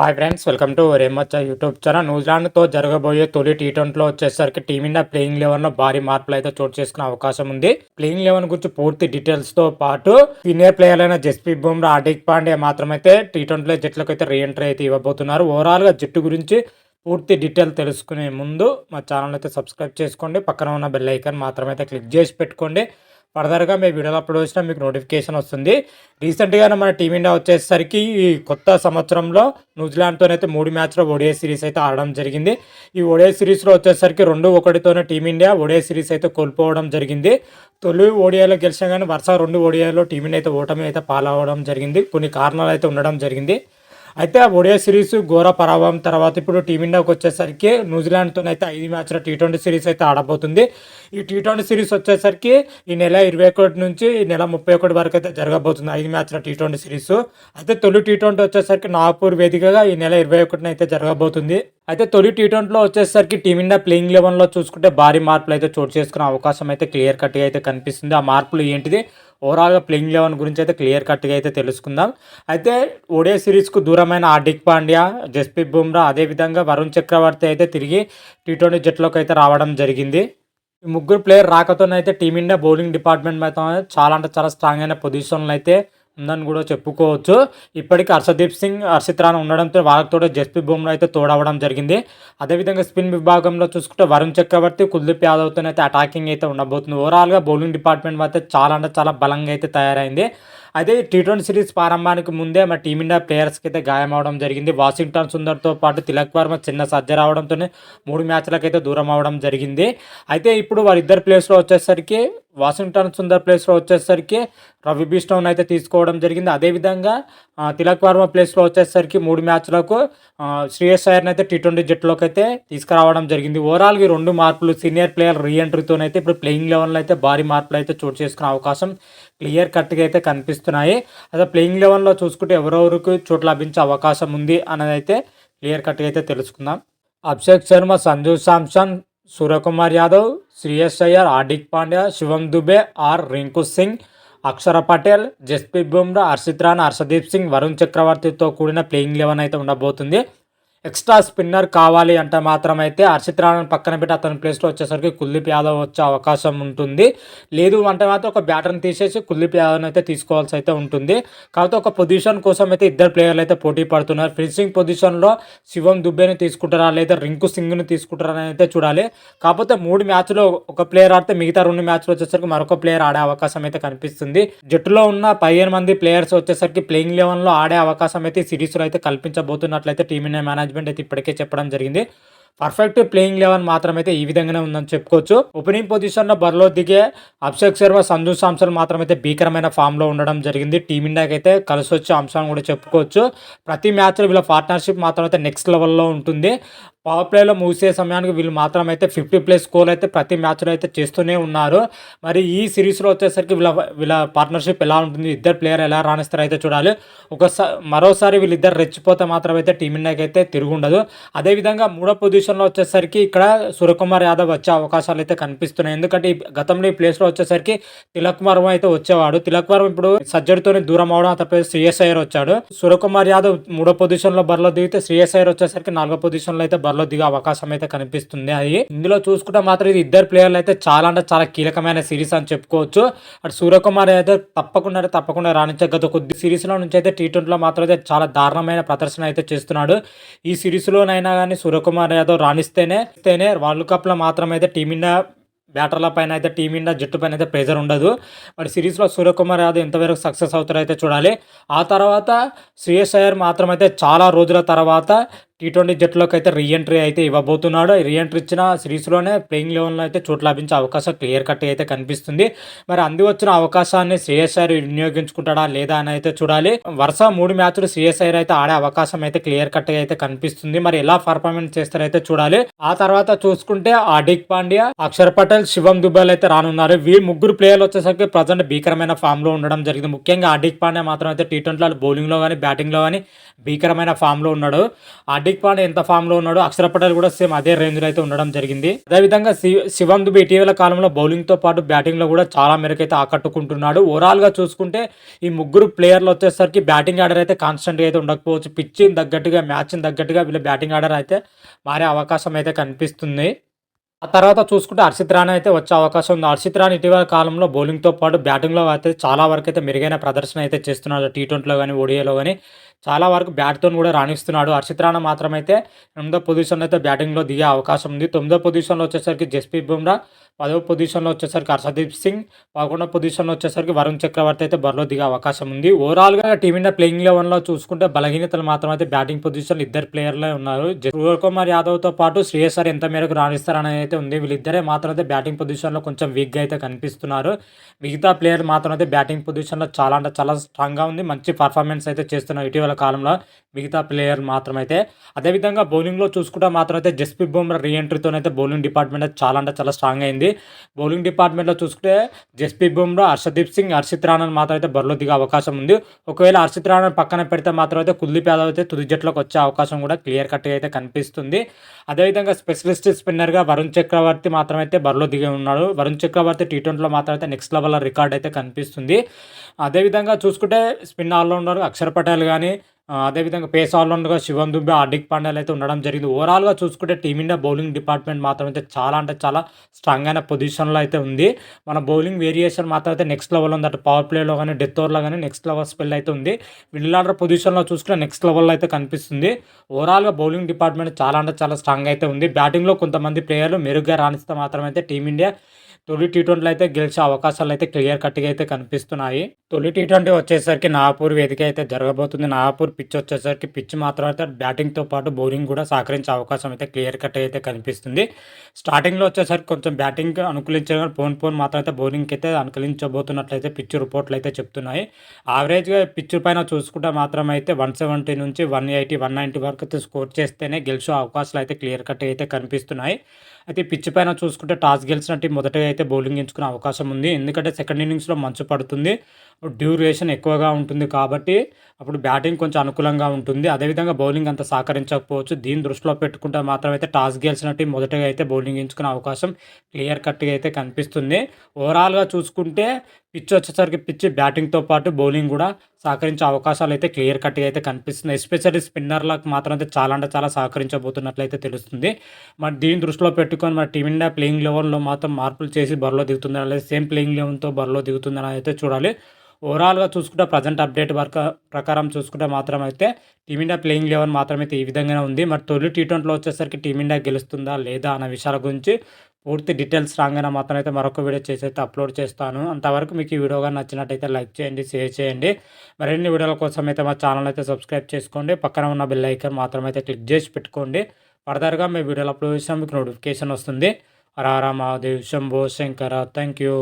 Hi friends welcome to రేమచ్చ YouTube channel న్యూజిలాండ్తో జరగబోయే తొలి టీ ట్వంటీలో వచ్చేసరికి టీమిండియా ప్లేయింగ్ లెవెన్లో భారీ మార్పులు అయితే చోటు చేసుకునే అవకాశం ఉంది. ప్లేయింగ్ లెవెన్ గురించి పూర్తి డీటెయిల్స్తో పాటు సీనియర్ ప్లేయర్ అయిన జస్ప్రీత్ బుమ్రా హార్దిక్ పాండ్యా మాత్రమైతే టీ ట్వంటీలో జట్లకు అయితే రీఎంట్రీ అయితే ఇవ్వబోతున్నారు. ఓవరాల్గా జట్టు గురించి పూర్తి డీటెయిల్ తెలుసుకునే ముందు మా ఛానల్ అయితే సబ్స్క్రైబ్ చేసుకోండి. పక్కన ఉన్న బెల్ ఐకాన్ మాత్రమైతే క్లిక్ చేసి పెట్టుకోండి. ఫర్దర్గా మీ వీడియోలు అప్లోడ్ చేసినా మీకు నోటిఫికేషన్ వస్తుంది. రీసెంట్గానే మన టీమిండియా వచ్చేసరికి ఈ కొత్త సంవత్సరంలో న్యూజిలాండ్తోనైతే మూడు మ్యాచ్లో ఓడిఐ సిరీస్ అయితే ఆడడం జరిగింది. ఈ ఓడిఐ సిరీస్లో వచ్చేసరికి రెండు ఒకటితోనే టీమిండియా ఓడిఐ సిరీస్ అయితే కోల్పోవడం జరిగింది. తొలి ఓడిఐలో గెలిచిన కానీ వరుస రెండు ఓడిఐలో టీమిండియా అయితే ఓటమి అయితే పాలవడం జరిగింది. కొన్ని కారణాలు అయితే ఉండడం జరిగింది. అయితే ఆ ఒడియా సిరీస్ ఘోర పరాభవం తర్వాత ఇప్పుడు టీమిండియాకి వచ్చేసరికి న్యూజిలాండ్తో అయితే ఐదు మ్యాచ్ల టీ ట్వంటీ సిరీస్ అయితే ఆడబోతుంది. ఈ టీ ట్వంటీ సిరీస్ వచ్చేసరికి ఈ నెల ఇరవై ఒకటి నుంచి ఈ నెల ముప్పై ఒకటి వరకు అయితే జరగబోతుంది ఐదు మ్యాచ్ల టీ ట్వంటీ సిరీస్. అయితే తొలి టీ ట్వంటీ వచ్చేసరికి నాగపూర్ వేదికగా ఈ నెల ఇరవై ఒకటిన అయితే జరగబోతుంది. అయితే తొలి టీ ట్వంటీలో వచ్చేసరికి టీమిండియా ప్లేయింగ్ లెవెన్లో చూసుకుంటే భారీ మార్పులు అయితే చోటు చేసుకునే అవకాశం అయితే క్లియర్ కట్గా అయితే కనిపిస్తుంది. ఆ మార్పులు ఏంటిది? ఓవరాల్గా ప్లేయింగ్ లెవెన్ గురించి అయితే క్లియర్ కట్గా అయితే తెలుసుకుందాం. అయితే ఒడే సిరీస్కు దూరమైన హార్దిక్ పాండ్యా జస్ప్రీత్ బుమ్రా అదేవిధంగా వరుణ్ చక్రవర్తి అయితే తిరిగి టీ ట్వంటీ జట్లోకి అయితే రావడం జరిగింది. ఈ ముగ్గురు ప్లేయర్ రాకతోనైతే టీమిండియా బౌలింగ్ డిపార్ట్మెంట్ మొత్తం చాలా అంటే చాలా స్ట్రాంగ్ అయిన పొజిషన్లో అయితే ఉందని కూడా చెప్పుకోవచ్చు. ఇప్పటికీ హర్షదీప్ సింగ్ హర్షిత్ రాణా ఉండడంతో వాళ్ళతో జస్ప్రీత్ బుమ్రా అయితే తోడవడం జరిగింది. అదేవిధంగా స్పిన్ విభాగంలో చూసుకుంటే వరుణ్ చక్రవర్తి కుల్దీప్ యాదవ్తో అయితే అటాకింగ్ అయితే ఉండబోతుంది. ఓవరాల్గా బౌలింగ్ డిపార్ట్మెంట్ అయితే చాలా అంటే చాలా బలంగా అయితే తయారైంది. అయితే టీ ట్వంటీ సిరీస్ ప్రారంభానికి ముందే మన టీమిండియా ప్లేయర్స్కి అయితే గాయం అవడం జరిగింది. వాషింగ్టన్ సుందర్తో పాటు తిలక్ వర్మ చిన్న సజ్జ రావడంతోనే మూడు మ్యాచ్లకైతే దూరం అవడం జరిగింది. అయితే ఇప్పుడు వారిద్దరు ప్లేస్లో వచ్చేసరికి వాషింగ్టన్ సుందర్ ప్లేస్లో వచ్చేసరికి రవి బిస్టోన్ అయితే తీసుకోవడం జరిగింది. అదేవిధంగా తిలక్ వర్మ ప్లేస్లో వచ్చేసరికి మూడు మ్యాచ్లకు శ్రేయస్ అయ్యర్ని అయితే టీ ట్వంటీ జట్టులోకి అయితే తీసుకురావడం జరిగింది. ఓవరాల్గా రెండు మార్పులు సీనియర్ ప్లేయర్ రీఎంట్రీతోనైతే ఇప్పుడు ప్లేయింగ్ లెవెన్లో అయితే భారీ మార్పులు అయితే చోటు చేసుకునే అవకాశం క్లియర్ కట్గా అయితే కనిపిస్తున్నాయి. అదే ప్లేయింగ్ లెవెన్లో చూసుకుంటే ఎవరెవరికి చోటు లభించే అవకాశం ఉంది అనేది అయితే క్లియర్ కట్గా అయితే తెలుసుకుందాం. అభిషేక్ శర్మ సంజు శాంసన్ సూర్యకుమార్ యాదవ్ శ్రేయస్ అయ్యర్ హార్దిక్ పాండ్యా శివం దుబే ఆర్ రింకు సింగ్ అక్షర పటేల్ జస్ప్రీత్ బుమ్రా హర్షిత్ రాణా హర్షదీప్ సింగ్ వరుణ్ చక్రవర్తితో కూడిన ప్లేయింగ్ లెవెన్ అయితే ఉండబోతుంది. ఎక్స్ట్రా స్పిన్నర్ కావాలి అంటే మాత్రం అయితే హర్షిత్ రాణాను పక్కన పెట్టి అతని ప్లేస్లో వచ్చేసరికి కుల్దీప్ యాదవ్ వచ్చే అవకాశం ఉంటుంది. లేదు అంటే మాత్రం ఒక బ్యాటర్ని తీసేసి కుల్దీప్ యాదవ్ని అయితే తీసుకోవాల్సి అయితే ఉంటుంది. కాకపోతే ఒక పొజిషన్ కోసం అయితే ఇద్దరు ప్లేయర్లు అయితే పోటీ పడుతున్నారు. ఫిన్సింగ్ పొజిషన్లో శివం దుబ్బేని తీసుకుంటారా లేదా రింకు సింగ్ని తీసుకుంటారా అని అయితే చూడాలి. కాకపోతే మూడు మ్యాచ్లో ఒక ప్లేయర్ ఆడితే మిగతా రెండు మ్యాచ్లు వచ్చేసరికి మరొక ప్లేయర్ ఆడే అవకాశం అయితే కనిపిస్తుంది. జట్టులో ఉన్న పదిహేను మంది ప్లేయర్స్ వచ్చేసరికి ప్లేయింగ్ లెవెన్లో ఆడే అవకాశం అయితే సిరీస్లో అయితే కల్పించబోతున్నట్లయితే టీమిండియా మేనేజ్మెంట్ అయితే ఇప్పటికే చెప్పడం జరిగింది. పర్ఫెక్ట్ ప్లేయింగ్ లెవెన్ మాత్రమైతే ఈ విధంగానే ఉందని చెప్పుకోవచ్చు. ఓపెనింగ్ పొజిషన్లో బరిలో దిగే అభిషేక్ శర్మ సంజు సాంసన్ మాత్రమైతే భీకరమైన ఫామ్లో ఉండడం జరిగింది. టీమిండియాకి అయితే కలిసి వచ్చే అంశం కూడా చెప్పుకోవచ్చు. ప్రతి మ్యాచ్లో వీళ్ళ పార్ట్నర్షిప్ మాత్రం అయితే నెక్స్ట్ లెవెల్లో ఉంటుంది. పవర్ ప్లేలో మూసే సమయానికి వీళ్ళు మాత్రం అయితే ఫిఫ్టీ ప్లస్ స్కోర్ అయితే ప్రతి మ్యాచ్లో అయితే చేస్తూనే ఉన్నారు. మరి ఈ సిరీస్లో వచ్చేసరికి వీళ్ళ వీళ్ళ పార్ట్నర్షిప్ ఎలా ఉంటుంది? ఇద్దరు ప్లేయర్ ఎలా రాణిస్తారో అయితే చూడాలి. ఒకసారి మరోసారి వీళ్ళిద్దరు రెచ్చిపోతే మాత్రం అయితే టీమిండియాకి అయితే తిరుగుండదు. అదేవిధంగా మూడో పొజిషన్లో వచ్చేసరికి ఇక్కడ సూర్యకుమార్ యాదవ్ వచ్చే అవకాశాలు అయితే కనిపిస్తున్నాయి. ఎందుకంటే గతంలో ఈ ప్లేస్లో వచ్చేసరికి తిలక్ వర్మ అయితే వచ్చేవాడు. తిలక్ వర్మ ఇప్పుడు సజ్జడితోనే దూరం అవడం అతని శ్రేయస్ అయ్యర్ వచ్చాడు. సూర్యకుమార్ యాదవ్ మూడో పొజిషన్లో బరిలో దిగితే శ్రేయస్ అయ్యర్ వచ్చేసరికి నాలుగో పొజిషన్లో అయితే బరిలో దిగే అవకాశం అయితే కనిపిస్తుంది. అది ఇందులో చూసుకుంటే మాత్రం ఇది ఇద్దరు ప్లేయర్లు అయితే చాలా అంటే చాలా కీలకమైన సిరీస్ అని చెప్పుకోవచ్చు. అటు సూర్యకుమార్ అయితే తప్పకుండా అంటే తప్పకుండా రాణించే గత కొద్ది సిరీస్లో నుంచి అయితే టీ ట్వంటీలో మాత్రం అయితే చాలా దారుణమైన ప్రదర్శన అయితే చేస్తున్నాడు. ఈ సిరీస్లోనైనా కానీ సూర్యకుమార్ యాదవ్ రాణిస్తేనే వరల్డ్ కప్లో మాత్రం అయితే టీమిండియా బ్యాటర్ల పైన అయితే టీమిండియా జట్టు పైన అయితే ప్రెజర్ ఉండదు. మరి సిరీస్లో సూర్యకుమార్ యాదవ్ ఎంతవరకు సక్సెస్ అవుతారో అయితే చూడాలి. ఆ తర్వాత శ్రేయస్ అయ్యర్ మాత్రం అయితే చాలా రోజుల తర్వాత టీ ట్వంటీ జట్టులోకి అయితే రీఎంట్రీ అయితే ఇవ్వబోతున్నాడు. రీఎంట్రీ ఇచ్చిన సిరీస్లోనే ప్లేయింగ్ లెవెన్లో అయితే చోటు లభించే అవకాశం క్లియర్ కట్ అయితే కనిపిస్తుంది. మరి అంది వచ్చిన అవకాశాన్ని శ్రేయస్ వినియోగించుకుంటాడా లేదా అని అయితే చూడాలి. వరుస మూడు మ్యాచ్లు శ్రేయస్ అయితే ఆడే అవకాశం అయితే క్లియర్ కట్ అయితే కనిపిస్తుంది. మరి ఎలా పర్ఫార్మెన్స్ చేస్తారైతే చూడాలి. ఆ తర్వాత చూసుకుంటే ఆడిక్ పాండ్యా అక్షర్ పటేల్ శివం దుబాయ్ అయితే రానున్నారు. వీళ్ళు ముగ్గురు ప్లేయర్లు వచ్చేసరికి ప్రజెంట్ భీకరమైన ఫామ్లో ఉండడం జరిగింది. ముఖ్యంగా ఆడిక్ పాండ్యా మాత్రం అయితే టీ ట్వంటీలో బౌలింగ్లో కానీ బ్యాటింగ్లో కానీ భీకరమైన ఫామ్లో ఉన్నాడు. హార్దిక్ హార్దిక్ పాండే ఎంత ఫామ్లో ఉన్నాడో అక్షర పటేల్ కూడా సేమ్ అదే రేంజ్లో అయితే ఉండడం జరిగింది. అదేవిధంగా శివం దుబే ఇటీవల కాలంలో బౌలింగ్తో పాటు బ్యాటింగ్లో కూడా చాలా మేరకు అయితే ఆకట్టుకుంటున్నాడు. ఓవరాల్గా చూసుకుంటే ఈ ముగ్గురు ప్లేయర్లు వచ్చేసరికి బ్యాటింగ్ ఆర్డర్ అయితే కాన్స్టెంట్ అయితే ఉండకపోవచ్చు. పిచ్చింగ్ తగ్గట్టుగా మ్యాచ్ని తగ్గట్టుగా వీళ్ళ బ్యాటింగ్ ఆర్డర్ అయితే మారే అవకాశం అయితే కనిపిస్తుంది. ఆ తర్వాత చూసుకుంటే హర్షిత్ రాణా అయితే వచ్చే అవకాశం ఉంది. హర్షిత్ రాణా ఇటీవల కాలంలో బౌలింగ్తో పాటు బ్యాటింగ్లో అయితే చాలా వరకు అయితే మెరుగైన ప్రదర్శన అయితే చేస్తున్నాడు. టీ ట్వంటీలో కానీ ఓడిఐలో కానీ చాలా వరకు బ్యాట్తో కూడా రాణిస్తున్నాడు. హర్షిత్ రాణా మాత్రమైతే ఎనిమిదో పొజిషన్లో అయితే బ్యాటింగ్లో దిగే అవకాశం ఉంది. తొమ్మిదో పొజిషన్లో వచ్చేసరికి జస్ప్రీత్ బుమ్రా పదవ పొజిషన్లో వచ్చేసరికి హర్షదీప్ సింగ్ పదకొండో పొజిషన్లో వచ్చేసరికి వరుణ్ చక్రవర్తి అయితే బరిలో దిగే అవకాశం ఉంది. ఓవరాల్గా టీమిండియా ప్లేయింగ్ లెవెన్లో చూసుకుంటే బలహీనతలు మాత్రం అయితే బ్యాటింగ్ పొజిషన్ ఇద్దరు ప్లేయర్లే ఉన్నారు. సూర్య కుమార్ యాదవ్తో పాటు శ్రేయసర్ ఎంత మేరకు రాణిస్తారనేది అయితే ఉంది. వీళ్ళిద్దరే మాత్రం అయితే బ్యాటింగ్ పొజిషన్లో కొంచెం వీక్గా అయితే కనిపిస్తున్నారు. మిగతా ప్లేయర్ మాత్రం అయితే బ్యాటింగ్ పొజిషన్లో చాలా అంటే చాలా స్ట్రాంగ్గా ఉంది. మంచి పర్ఫార్మెన్స్ అయితే చేస్తున్నారు. ఇటీవల కాలంలో మిగతా ప్లేయర్ మాత్రమైతే అదేవిధంగా బౌలింగ్లో చూసుకుంటే మాత్రం అయితే జస్ప్రీత్ బుమ్రా రీఎంట్రీతో అయితే బౌలింగ్ డిపార్ట్మెంట్ అయితే చాలా అంటే చాలా స్ట్రాంగ్ అయింది. బౌలింగ్ డిపార్ట్మెంట్లో చూసుకుంటే జస్ప్రీత్ బుమ్రా హర్షదీప్ సింగ్ హర్షిత్ రాణన్ మాత్రం అయితే బరిలో దిగే అవకాశం ఉంది. ఒకవేళ హర్షిత్ రాణన్ పక్కన పెడితే మాత్రం అయితే కుల్దీప్ యాదవ్ అయితే తుది జట్లోకి వచ్చే అవకాశం కూడా క్లియర్ కట్గా అయితే కనిపిస్తుంది. అదేవిధంగా స్పెషలిస్ట్ స్పిన్నర్గా వరుణ్ చక్రవర్తి మాత్రం అయితే బరిలో దిగి ఉన్నాడు. వరుణ్ చక్రవర్తి టీ ట్వంటీలో మాత్రం అయితే నెక్స్ట్ లెవెల్ రికార్డ్ అయితే కనిపిస్తుంది. అదేవిధంగా చూసుకుంటే స్పిన్ ఆల్రౌండర్ అక్షర్ పటేల్ కానీ అదేవిధంగా పేస్ ఆల్రౌండర్గా శివన్ దుబ్బే హార్దిక్ పాండ్యాలు అయితే ఉండడం జరిగింది. ఓవరాల్గా చూసుకుంటే టీమిండియా బౌలింగ్ డిపార్ట్మెంట్ మాత్రం అయితే చాలా అంటే చాలా స్ట్రాంగ్ అయిన పొజిషన్లో అయితే ఉంది. మన బౌలింగ్ వేరియేషన్ మాత్రం అయితే నెక్స్ట్ లెవెల్ ఉంది. అటు పవర్ ప్లేలో కానీ డెత్ ఓవర్లో కానీ నెక్స్ట్ లెవెల్ స్పెల్ అయితే ఉంది. మిడిల్ ఆర్డర్ పొజిషన్లో చూసుకుంటే నెక్స్ట్ లెవెల్లో అయితే కనిపిస్తుంది. ఓవరాల్గా బౌలింగ్ డిపార్ట్మెంట్ చాలా అంటే చాలా స్ట్రాంగ్ అయితే ఉంది. బ్యాటింగ్లో కొంతమంది ప్లేయర్లు మెరుగ్గా రాణిస్తే మాత్రమైతే టీమిండియా తొలి టీ ట్వంటీలో అయితే గెలిచే అవకాశాలు అయితే క్లియర్ కట్గా అయితే కనిపిస్తున్నాయి. తొలి టీ ట్వంటీ వచ్చేసరికి నాగపూర్ వేదిక అయితే జరగబోతుంది. నాగపూర్ పిచ్ వచ్చేసరికి పిచ్ మాత్రం అయితే బ్యాటింగ్తో పాటు బౌలింగ్ కూడా సహకరించే అవకాశం అయితే క్లియర్ కట్ అయితే కనిపిస్తుంది. స్టార్టింగ్లో వచ్చేసరికి కొంచెం బ్యాటింగ్ అనుకూలించడం పోన్ పోన్ మాత్రం అయితే బౌలింగ్కి అయితే అనుకూలించబోతున్నట్లయితే పిచ్ రిపోర్ట్లు అయితే చెప్తున్నాయి. యావరేజ్గా పిచ్ పైన చూసుకుంటే మాత్రం అయితే వన్ సెవెంటీ నుంచి వన్ ఎయిటీ వన్ నైంటీ వరకు అయితే స్కోర్ చేస్తేనే గెలిచే అవకాశాలు అయితే క్లియర్ కట్ అయితే కనిపిస్తున్నాయి. అయితే పిచ్ పైన చూసుకుంటే టాస్ గెలిచిన టీం మొదటగా అయితే బౌలింగ్ ఎంచుకునే అవకాశం ఉంది. ఎందుకంటే సెకండ్ ఇన్నింగ్స్లో మంచు పడుతుంది. డ్యూరేషన్ ఎక్కువగా ఉంటుంది కాబట్టి అప్పుడు బ్యాటింగ్ కొంచెం అనుకూలంగా ఉంటుంది. అదేవిధంగా బౌలింగ్ అంత సహకరించకపోవచ్చు. దీన్ని దృష్టిలో పెట్టుకుంటే మాత్రం అయితే టాస్ గెలిచిన టీం మొదటగా అయితే బౌలింగ్ ఎంచుకునే అవకాశం క్లియర్ కట్గా అయితే కనిపిస్తుంది. ఓవరాల్గా చూసుకుంటే పిచ్ వచ్చేసరికి పిచ్ బ్యాటింగ్తో పాటు బౌలింగ్ కూడా సహకరించే అవకాశాలు అయితే క్లియర్ కట్గా అయితే కనిపిస్తున్నాయి. ఎస్పెషల్లీ స్పిన్నర్లకు మాత్రం అయితే చాలా అంటే చాలా సహకరించబోతున్నట్లయితే తెలుస్తుంది. మరి దీన్ని దృష్టిలో పెట్టుకొని మన టీమిండియా ప్లేయింగ్ లెవెల్లో మాత్రం మార్పులు చేసి బరిలో దిగుతుందా లేదా సేమ్ ప్లేయింగ్ లెవెన్తో బరిలో దిగుతుందని అయితే చూడాలి. ఓవరాల్గా చూసుకుంటే ప్రజెంట్ అప్డేట్ వర్క్ ప్రకారం చూసుకుంటే మాత్రం అయితే టీమిండియా ప్లేయింగ్ లెవెన్ మాత్రం అయితే ఈ విధంగానే ఉంది. మరి తొలి టీ ట్వంటీలో వచ్చేసరికి టీమిండియా గెలుస్తుందా లేదా అన్న విషయాల గురించి పూర్తి డీటెయిల్స్ రాగానే మాత్రం అయితే మరొక వీడియో చేసి అయితే అప్లోడ్ చేస్తాను. అంతవరకు మీకు ఈ వీడియో కానీ నచ్చినట్టయితే లైక్ చేయండి షేర్ చేయండి. మరిన్ని వీడియోల కోసం అయితే మా ఛానల్ అయితే సబ్స్క్రైబ్ చేసుకోండి. పక్కన ఉన్న బెల్ ఐకన్ మాత్రం అయితే క్లిక్ చేసి పెట్టుకోండి. ఫర్దర్గా మీ వీడియోలు అప్లోడ్ చేసినా మీకు నోటిఫికేషన్ వస్తుంది. రారా మహాదేవ్ శంభో శంకర థ్యాంక్ యూ.